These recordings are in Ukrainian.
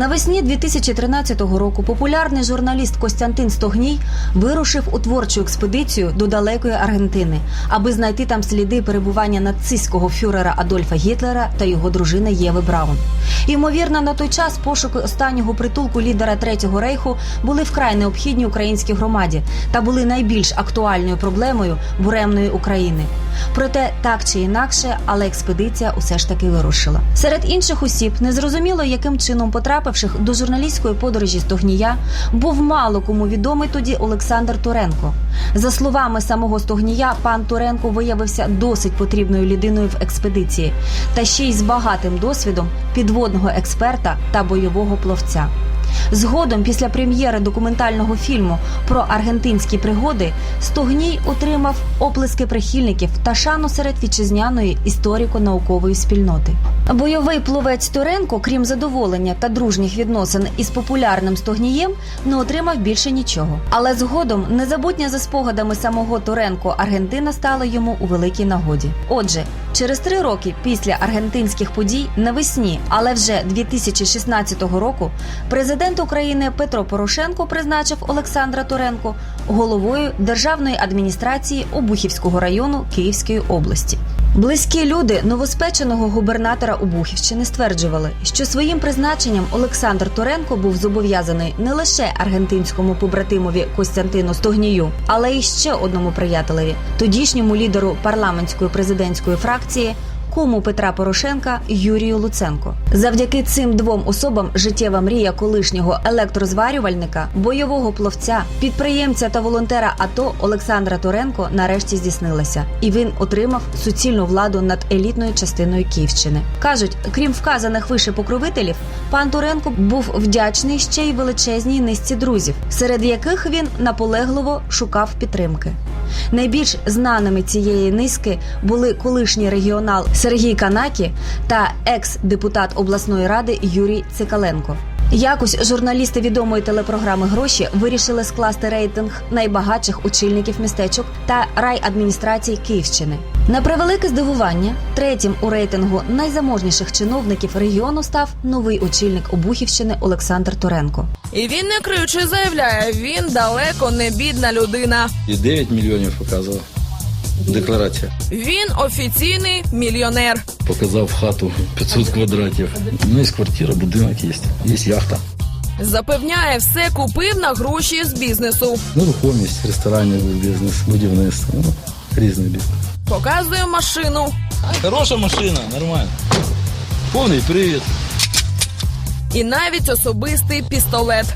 Навесні 2013 року популярний журналіст Костянтин Стогній вирушив у творчу експедицію до далекої Аргентини, аби знайти там сліди перебування нацистського фюрера Адольфа Гітлера та його дружини Єви Браун. Ймовірно, на той час пошуки останнього притулку лідера Третього рейху були вкрай необхідні українській громаді та були найбільш актуальною проблемою буремної України. Проте так чи інакше, але експедиція усе ж таки вирушила. Серед інших осіб, незрозуміло яким чином потрапивших до журналістської подорожі Стогнія, був мало кому відомий тоді Олександр Туренко. За словами самого Стогнія, пан Туренко виявився досить потрібною людиною в експедиції, та ще й з багатим досвідом підводного експерта та бойового пловця. Згодом, після прем'єри документального фільму про аргентинські пригоди, Стогній отримав оплески прихильників та шану серед вітчизняної історико-наукової спільноти. Бойовий пловець Туренко, крім задоволення та дружніх відносин із популярним Стогнієм, не отримав більше нічого. Але згодом незабутня за спогадами самого Туренко Аргентина стала йому у великій нагоді. Отже, через три роки після аргентинських подій навесні, але вже 2016 року, президент України Петро Порошенко призначив Олександра Туренко головою державної адміністрації Обухівського району Київської області. Близькі люди новоспеченого губернатора Обухівщини стверджували, що своїм призначенням Олександр Туренко був зобов'язаний не лише аргентинському побратимові Костянтину Стогнію, але й ще одному приятелеві, тодішньому лідеру парламентської президентської фракції. Кому Петра Порошенка Юрію Луценко завдяки цим двом особам життєва мрія колишнього електрозварювальника, бойового пловця, підприємця та волонтера АТО Олександра Туренко нарешті здійснилася, і він отримав суцільну владу над елітною частиною Київщини. кажуть, крім вказаних вище покровителів, пан Туренко був вдячний ще й величезній низці друзів, серед яких він наполегливо шукав підтримки. Найбільш знаними цієї низки були колишній регіонал Сергій Канакі та екс-депутат обласної ради Юрій Цикаленко. Якось журналісти відомої телепрограми Гроші вирішили скласти рейтинг найбагатших очільників містечок та райадміністрацій Київщини. На превелике здивування, третім у рейтингу найзаможніших чиновників регіону став новий очільник Обухівщини Олександр Туренко. І він не кричи заявляє, він далеко не бідна людина. І 9 мільйонів показував. Декларація. Він офіційний мільйонер. Показав хату 500 квадратів. Ну, є квартира, будинок є. Є яхта. Запевняє, все купив на гроші з бізнесу. Нерухомість, ресторанів бізнес, будівництво. Ну, різний бізнес. Показує машину. Хороша машина, нормально. Повний привід. І навіть особистий пістолет.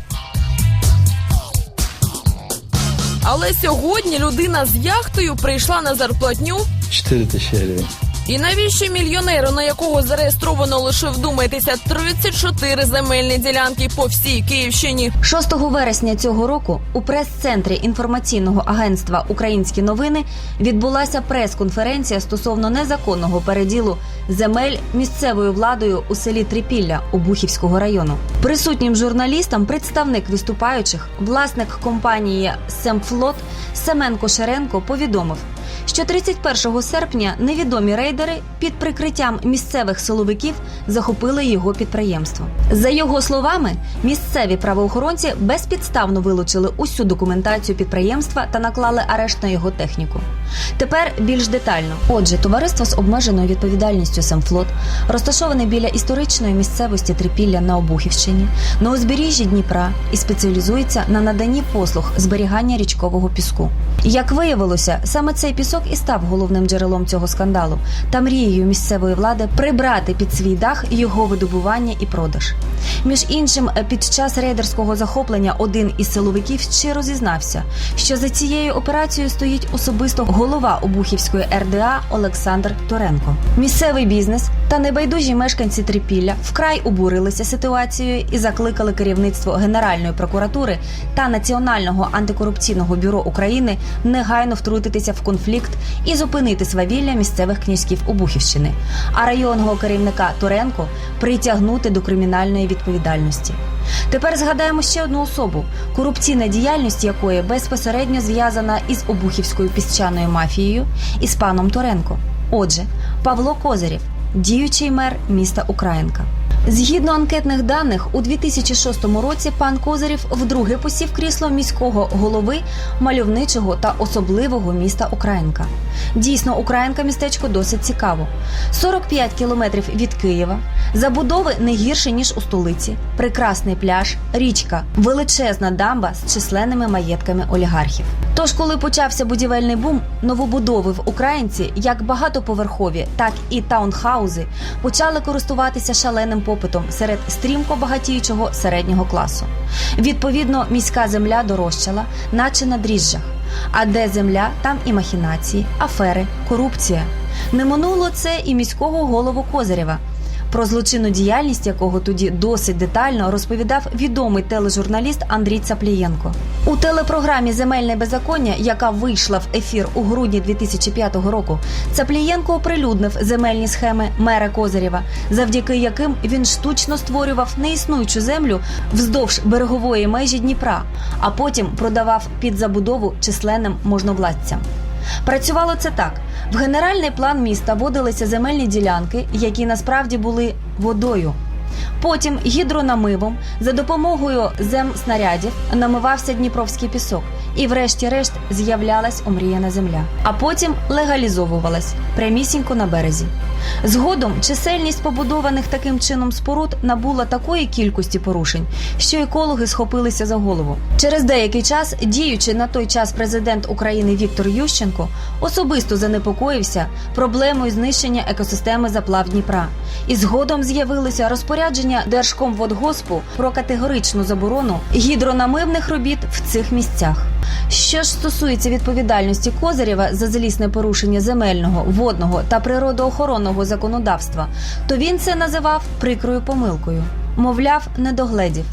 Але сьогодні людина з яхтою прийшла на зарплатню. 4 тисячі гривень. І навіщо мільйонеру, на якого зареєстровано лише вдумайтеся 34 земельні ділянки по всій Київщині? 6 вересня цього року у прес-центрі інформаційного агентства Українські новини відбулася прес-конференція стосовно незаконного переділу земель місцевою владою у селі Трипілля Обухівського району. Присутнім журналістам представник виступаючих, власник компанії Семфлот Семен Кошеренко повідомив. Що 31 серпня невідомі рейдери під прикриттям місцевих силовиків захопили його підприємство. За його словами, місцеві правоохоронці безпідставно вилучили усю документацію підприємства та наклали арешт на його техніку. Тепер більш детально. Отже, товариство з обмеженою відповідальністю Семфлот розташоване біля історичної місцевості Трипілля на Обухівщині, на узбережжі Дніпра і спеціалізується на наданні послуг зберігання річкового піску. Як виявилося, саме цей пісок і став головним джерелом цього скандалу та мрією місцевої влади прибрати під свій дах його видобування і продаж. Між іншим, під час рейдерського захоплення один із силовиків щиро зізнався, що за цією операцією стоїть особисто голова Обухівської РДА Олександр Торенко. Місцевий бізнес та небайдужі мешканці Трипілля вкрай обурилися ситуацією і закликали керівництво Генеральної прокуратури та Національного антикорупційного бюро України негайно втрутитися в конфлікт і зупинити свавілля місцевих князьків Обухівщини, а районного керівника Торенко притягнути до кримінальної відповідальності. Тепер згадаємо ще одну особу, корупційна діяльність якої безпосередньо зв'язана із Обухівською піщаною мафією і з паном Торенко. Отже, Павло Козирєв, діючий мер міста Українка. Згідно анкетних даних, у 2006 році пан Козирів вдруге посів крісло міського голови мальовничого та особливого міста Українка. Дійсно, Українка містечко досить цікаво. 45 кілометрів від Києва, забудови не гірше ніж у столиці, прекрасний пляж, річка, величезна дамба з численними маєтками олігархів. Тож, коли почався будівельний бум, новобудови в Українці, як багатоповерхові, так і таунхаузи, почали користуватися шаленим попитом серед стрімко багатіючого середнього класу. Відповідно, міська земля дорожчала, наче на дріжджах. А де земля, там і махінації, афери, корупція. Не минуло це і міського голову Козирєва, про злочинну діяльність якого тоді досить детально розповідав відомий тележурналіст Андрій Цаплієнко. У телепрограмі Земельне беззаконня, яка вийшла в ефір у грудні 2005 року, Цаплієнко оприлюднив земельні схеми мера Козирєва, завдяки яким він штучно створював неіснуючу землю вздовж берегової межі Дніпра, а потім продавав під забудову численним можновладцям. Працювало це так: в генеральний план міста вводилися земельні ділянки, які насправді були водою. Потім гідронамивом за допомогою земснарядів намивався дніпровський пісок, і, врешті-решт, з'являлась омріяна земля. А потім легалізовувалась прямісінько на березі. Згодом чисельність побудованих таким чином споруд набула такої кількості порушень, що екологи схопилися за голову. Через деякий час діючий на той час президент України Віктор Ющенко особисто занепокоївся проблемою знищення екосистеми заплав Дніпра. І згодом з'явилося розпорядження Держкомводгоспу про категоричну заборону гідронамивних робіт в цих місцях. Що ж стосується відповідальності Козирєва за злісне порушення земельного, водного та природоохоронного законодавства, то він це називав прикрою помилкою. Мовляв, не догледів.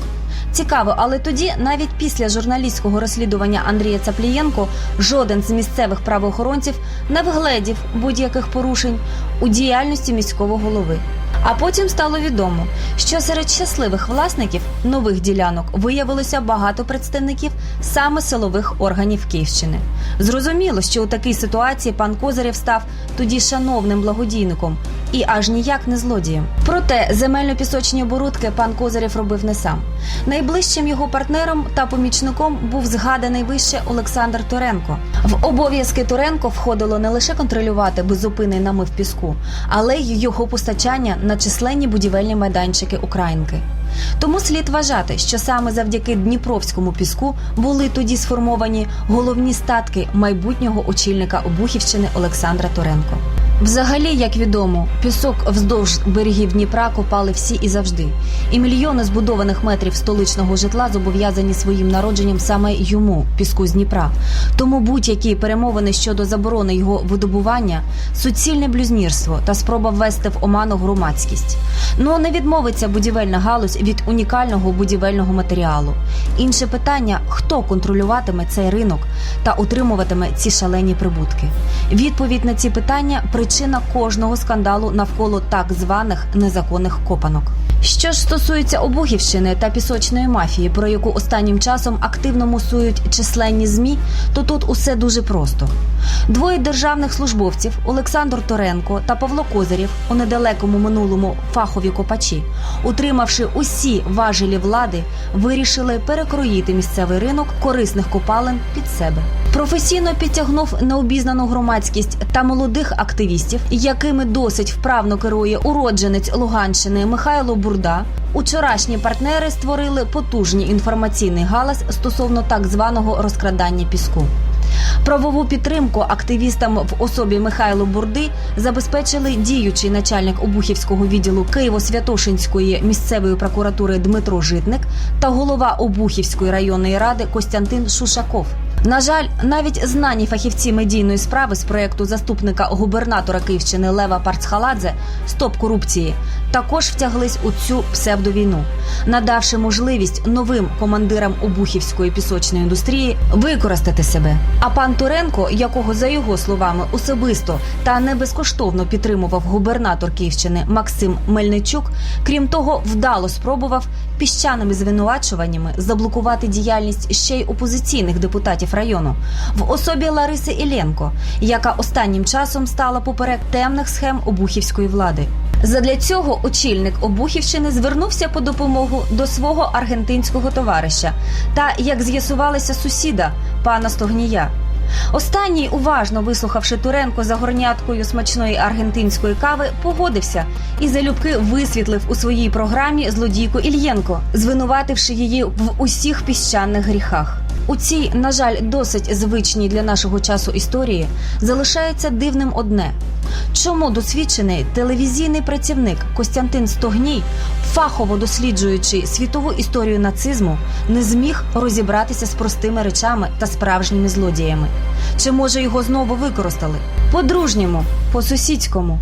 Цікаво, але тоді, навіть після журналістського розслідування Андрія Цаплієнко, жоден з місцевих правоохоронців не вгледів будь-яких порушень у діяльності міського голови. А потім стало відомо, що серед щасливих власників нових ділянок виявилося багато представників саме силових органів Київщини. Зрозуміло, що у такій ситуації пан Козирєв став тоді шановним благодійником і аж ніяк не злодієм. Проте земельно-пісочні оборудки пан Козирєв робив не сам. Найближчим його партнером та помічником був згаданий вище Олександр Торенко. В обов'язки Торенко входило не лише контролювати безупинний намив піску, але й його постачання на численні будівельні майданчики Українки. Тому слід вважати, що саме завдяки Дніпровському піску були тоді сформовані головні статки майбутнього очільника Обухівщини Олександра Торенко. Взагалі, як відомо, пісок вздовж берегів Дніпра копали всі і завжди. І мільйони збудованих метрів столичного житла зобов'язані своїм народженням саме йому, піску з Дніпра. Тому будь-які перемовини щодо заборони його видобування суцільне блюзнірство та спроба ввести в оману громадськість. Ну не відмовиться будівельна галузь від унікального будівельного матеріалу. Інше питання: хто контролюватиме цей ринок та утримуватиме ці шалені прибутки? Відповідь на ці питання причина кожного скандалу навколо так званих незаконних копанок. Що ж стосується Обухівщини та пісочної мафії, про яку останнім часом активно мусують численні змі, то тут усе дуже просто. Двоє державних службовців Олександр Торенко та Павло Козирєв у недалекому минулому фахові копачі, утримавши усі важелі влади, вирішили перекроїти місцевий ринок корисних копалин під себе. Професійно підтягнув необізнану громадськість та молодих активістів, якими досить вправно керує уродженець Луганщини Михайло Бурда. Учорашні партнери створили потужний інформаційний галас стосовно так званого розкрадання піску. Правову підтримку активістам в особі Михайло Бурди забезпечили діючий начальник Обухівського відділу Києво-Святошинської місцевої прокуратури Дмитро Житник та голова Обухівської районної ради Костянтин Шушаков. На жаль, навіть знані фахівці медійної справи з проєкту заступника губернатора Київщини Лева Парцхаладзе Стоп корупції також втяглись у цю псевдовійну, надавши можливість новим командирам обухівської пісочної індустрії використати себе. А пан Туренко, якого за його словами особисто та не безкоштовно підтримував губернатор Київщини Максим Мельничук, крім того, вдало спробував піщаними звинувачуваннями заблокувати діяльність ще й опозиційних депутатів району в особі Лариси Ілленко, яка останнім часом стала поперек темних схем обухівської влади. Задля цього очільник Обухівщини звернувся по допомогу до свого аргентинського товариша та, як з'ясувалося, сусіда пана Стогнія. Останній, уважно вислухавши Туренко за горняткою смачної аргентинської кави, погодився і залюбки висвітлив у своїй програмі злодійку Ільєнко, звинувативши її в усіх піщаних гріхах. У цій, на жаль, досить звичній для нашого часу історії залишається дивним одне: чому досвідчений телевізійний працівник Костянтин Стогній, фахово досліджуючи світову історію нацизму, не зміг розібратися з простими речами та справжніми злодіями? Чи може його знову використали? По-дружньому, по-сусідському.